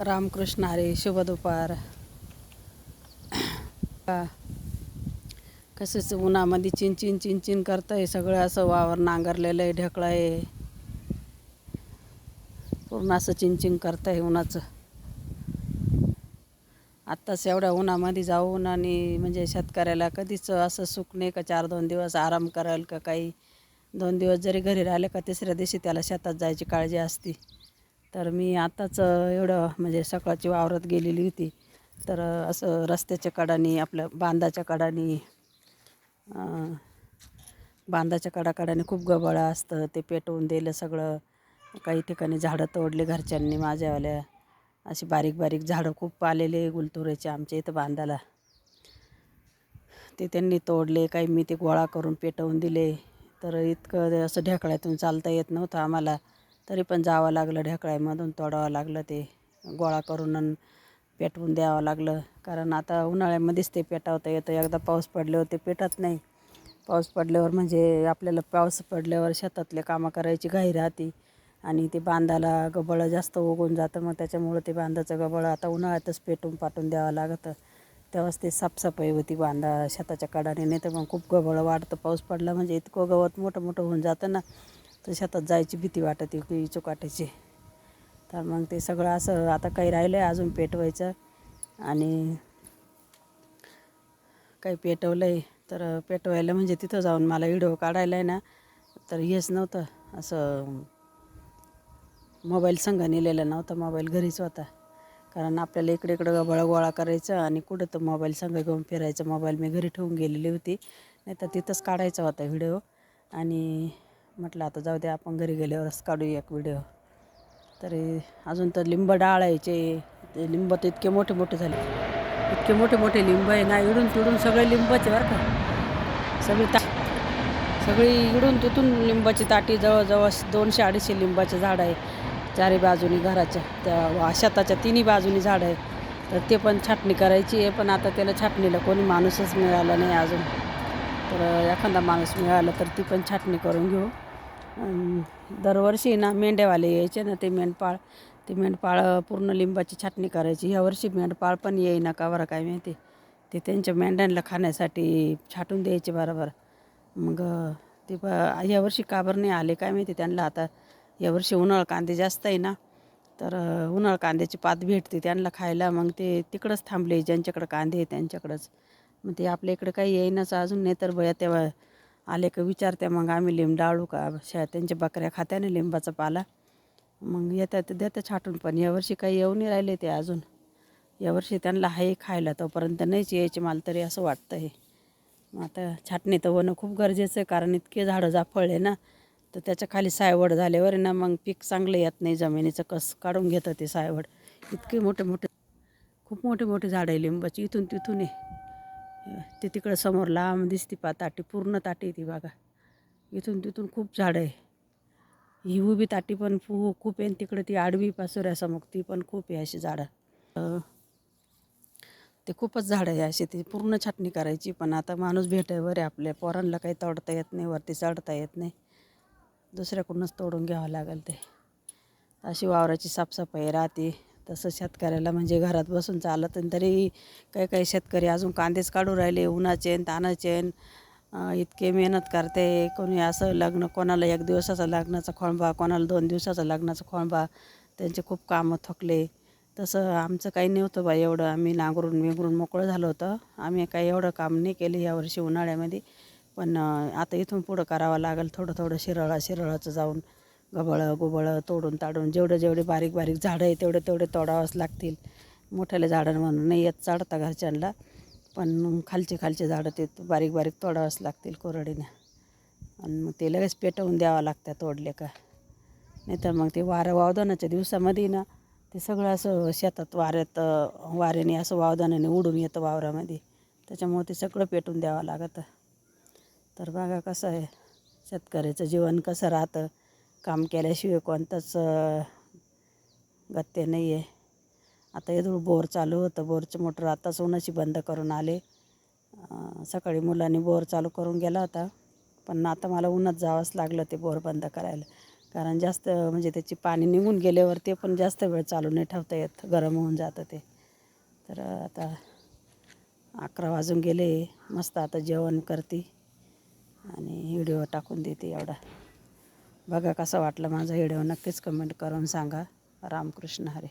रामकृष्ण हरे शुभ दुपार कसंच उन्हामध्ये चिंचिन चिंचिन करतंय सगळं असं वावर नांगरलेलं आहे ढेकळं आहे. पूर्ण असं चिंचिन करतंय उन्हाचं. आत्ताच एवढ्या उन्हामध्ये जाऊन आणि म्हणजे शेतकऱ्याला कधीच असं सुख नाही का चार दोन दिवस आराम करायला का काही? दोन दिवस जरी घरी राहिले का तिसऱ्या दिवशी त्याला शेतात जायची काळजी असती. तर मी आताच एवढं म्हणजे सकाळची वावरात गेलेली होती. तर असं रस्त्याच्या कडानी आपल्या बांधाच्या कडानी बांधाच्या कडाकडाने खूप गबाळा असतं. ते पेटवून दिलं सगळं. काही ठिकाणी झाडं तोडले घरच्यांनी माझ्यावाल्या. अशी बारीक बारीक झाडं खूप आलेले गुलतुऱ्याचे आमच्या इथं बांधाला. ते त्यांनी तोडले काही मी ते गोळा करून पेटवून दिले. तर इतकं असं ढेकळ्यातून चालता येत नव्हतं आम्हाला. तरी पण जावं लागलं ढेकळ्यामधून तोडावं लागलं ते. गोळा करून पेटवून द्यावं लागलं. कारण आता उन्हाळ्यामध्येच ते पेटावता येतं. एकदा पाऊस पडल्यावर ते पेटत नाही. पाऊस पडल्यावर म्हणजे आपल्याला पाऊस पडल्यावर शेतातले कामं करायची घाई राहते आणि ते बांधाला गबळं जास्त उगून जातं. मग त्याच्यामुळं ते बांधाचं गबळं आता उन्हाळ्यातच पेटून पाटून द्यावं लागतं. तेव्हाच ते साफसफाई होती बांधा शेताच्या कडाने. नाही तर मग खूप गबळं वाढतं. पाऊस पडला म्हणजे इतकं गवत मोठं मोठं होऊन जातं ना. तर शेतात जायची भीती वाटते की चुकाटायची तर मग ते सगळं असं आता काही राहिलं आहे अजून पेटवायचं. आणि काही पेटवलं आहे तर पेटवायला म्हणजे तिथं जाऊन मला व्हिडिओ काढायला आहे ना तर हेच नव्हतं. असं मोबाईल संघ नेलेला नव्हता मोबाईल घरीच होता. कारण आपल्याला इकडे इकडं गबळा गोळा करायचं आणि कुठं तर मोबाईल संघ घेऊन फिरायचं. मोबाईल मी घरी ठेवून गेलेली होती नाही तर तिथंच काढायचा होता व्हिडिओ. आणि म्हटलं आता जाऊ दे आपण घरी गेल्यावरच काढू एक व्हिडिओ तरी अजून तर लिंब डाळायचे ते लिंब तर इतके मोठे मोठे झाले. इतके मोठे मोठे लिंब आहे ना इडून तिडून सगळे लिंबाचे बरं का. सगळी ता सगळी इडून तिथून लिंबाची ताटी जवळजवळ दोनशे अडीचशे लिंबाचे झाड आहे. चारी बाजूनी घराच्या त्या शेताच्या तिन्ही बाजूनी झाड आहे. तर ते पण छाटणी करायची आहे पण आता त्याला छाटणीला कोणी माणूसच मिळाला नाही अजून. तर एखादा माणूस मिळाला तर ती पण छाटणी करून घेऊ. दरवर्षी ना मेंढ्यावाले यायचे ना ते मेंढपाळ ते मेंढपाळ पूर्ण लिंबाची छाटणी करायची. यावर्षी मेंढपाळ पण येईना का बरं काय माहिती? ते त्यांच्या मेंढ्यांना खाण्यासाठी छाटून द्यायचे बरोबर. मग ते प यावर्षी का बरं नाही आले काय माहिती त्यांना? आता यावर्षी उन्हाळ कांदे जास्त आहे ना तर उन्हाळ कांद्याची पात भेटते त्यांना खायला. मग ते तिकडंच थांबले ज्यांच्याकडं कांदे आहे त्यांच्याकडंच. मग ते आपल्या इकडं काही येईनाच अजून नाही तर बया तेव्हा आले का विचारते मग आम्ही लिंब डाळू का? शा त्यांच्या बकऱ्या खात्याने लिंबाचा पाला. मग येतात देतात छाटून पण यावर्षी काही येऊ नाही राहिले ते अजून. यावर्षी त्यांना आहे खायला तोपर्यंत नाहीच यायचे मला तरी असं वाटतं हे. मग आता छाटणी तर होणं खूप गरजेचं आहे कारण इतके झाडं जाफळले ना तर त्याच्याखाली सायवड झाल्यावर ना मग पीक चांगलं येत नाही जमिनीचं कस काढून घेतं ते सायवड. इतके मोठे मोठे खूप मोठे मोठे झाडं आहे लिंबाची इथून तिथून आहे. ते तिकडं समोर लांब दिसते पा ताटी पूर्ण ताटी आहे ती बघा. इथून तिथून खूप झाडं आहे. ही उभी ताटी पण फू खूप आहे तिकडं ती आडवी पासुऱ्यासमोर ती पण खूप आहे अशी झाडं. ते खूपच झाडं आहे अशी ती पूर्ण छाटणी करायची पण आता माणूस भेटायवर आहे आपल्या. पोरांना काही तोडता येत नाही वरती चढता येत नाही. दुसऱ्याकडूनच तोडून घ्यावं लागेल ते. अशी वावराची साफसफाई राहते. तसं शेतकऱ्याला म्हणजे घरात बसून चालत आणि तरी काही काही शेतकरी अजून कांदेच काढू राहिले उन्हाचे तानाचे इतके मेहनत करते. कोणी असं लग्न कोणाला एक दिवसाचा लग्नाचा खोळंबा कोणाला दोन दिवसाचा लग्नाचा खोळंबा. त्यांचे खूप कामं थकले. तसं आमचं काही नव्हतं बा एवढं. आम्ही नांगरून विंगरून मोकळं झालं होतं. आम्ही काही एवढं काम नाही केलं यावर्षी उन्हाळ्यामध्ये. पण आता इथून पुढं करावं लागेल. थोडं थोडं शिरळा शिरळाचं जाऊन गबळं गुबळं तोडून ताडून जेवढे जेवढे बारीक बारीक झाडं आहे तेवढे तेवढे तोडावंच लागतील. मोठ्याला झाडं म्हणून नाही येत चढता घरच्यांना पण खालचे खालचे झाडं ते बारीक बारीक तोडावंच लागतील कोरडीने. आणि मग ते लगेच पेटवून द्यावं लागतं तोडले का. नाही तर मग ते वारं वावदानाच्या दिवसामध्ये ना ते सगळं असं शेतात वाऱ्यात वाऱ्याने असं वावदानाने उडून येतं वावरामध्ये. त्याच्यामुळे ते सगळं पेटून द्यावं लागतं. तर बघा कसं आहे शेतकऱ्याचं जीवन कसं राहतं. काम केल्याशिवाय कोणताच गत्ते नाही आहे आता येदूळ बोर चालू होतं. बोरचं मोटर आताच उन्हाशी बंद करून आले. सकाळी मुलांनी बोर चालू करून गेला होता. पण आता मला उन्हात जावंच लागलं ते बोर बंद करायला. कारण जास्त म्हणजे त्याची पाणी निघून गेल्यावर ते पण जास्त वेळ चालू नाही ठेवता येत. गरम होऊन जातं ते. तर आता अकरा वाजून गेले. मस्त आता जेवण करते. आणि व्हिडिओ टाकून देते एवढा. बघा कसं वाटलं माझं व्हिडिओ नक्कीच कमेंट करून सांगा. रामकृष्ण हरे.